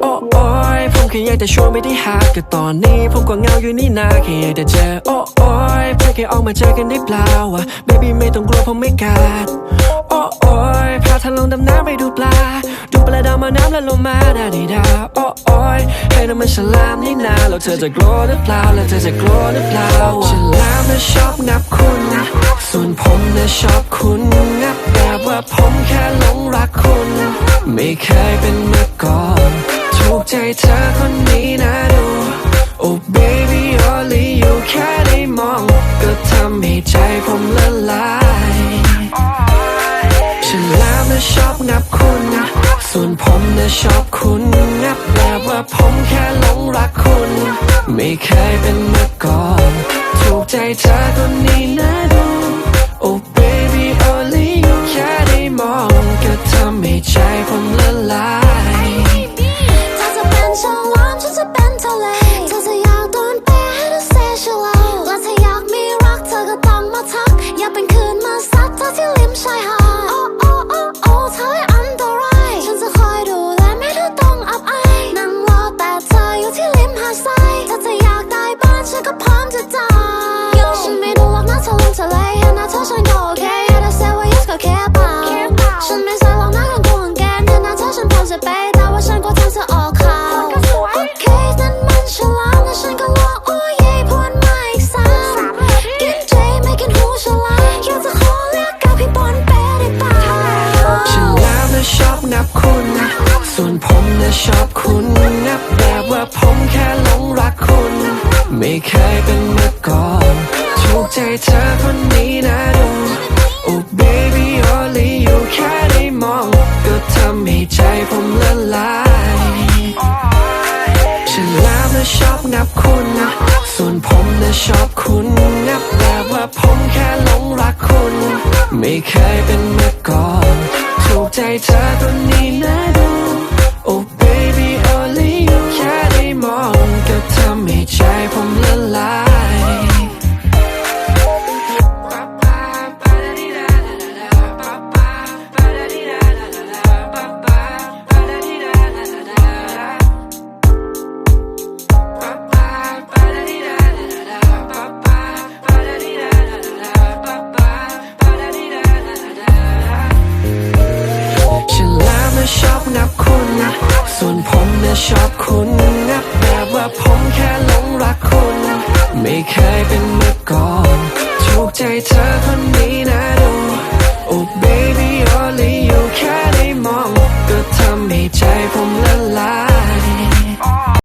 โอ้โอ้ยผมแค่อยากจะชวนไปที่หาดก็ตอนนี้ ผมก็เหงาอยู่นี่นาแค่อยากจะเจอโอ้โอ้ยเพื่อแค่ออกมาเจอกันได้เปล่าวะ baby ไม่ต้องกลัวผมไม่กัดโอ้โอ้ยพาเธอลงดำน้ำไปดูปลา ดูปลาดาวมาน้ำแล้วลงมาดาดีดาโอ้โอ้ยให้น้ำมันฉลามนี่นาแล้วเธอจะกลัวหรือเปล่าแล้วเธอจะกลัวหรือเปล่าฉลามน่ะชอบงับคุณส่วนผมน่ะชอบคุณงับแบบว่าผมแค่หลงรักคุณ ไม่เคยเป็นมาก่อน ใจเธอคนนี้นะดู Oh baby only you แค่ได้มอง ก็ทำให้ใจผมละลายฉันแล้วนะชอบงับคุณส่วนผมนะชอบคุณงับแบบว่าผมแค่หลงรักคุณ ไม่เคยเป็นมาก่อน ถูกใจเธอ ชอบคุณนับแบบว่าผมแค่หลงรักคุณ ไม่เคยเป็นมาก่อนถูกใจเธอคนนี้นะดู Oh baby only you แค่ได้มอง ก็ทำให้ใจผมละลายฉันแล้วนะชอบนับคุณนะส่วนผมนะชอบคุณนับแบบว่าผมแค่หลงรักคุณ ไม่เคยเป็นมาก่อนถูกใจเธอคนนี้นะ นะชอบคุณนะแบบว่าผมแค่หลงรักคุณ ไม่เคยเป็นเมื่อก่อนถูกใจเธอคนนี้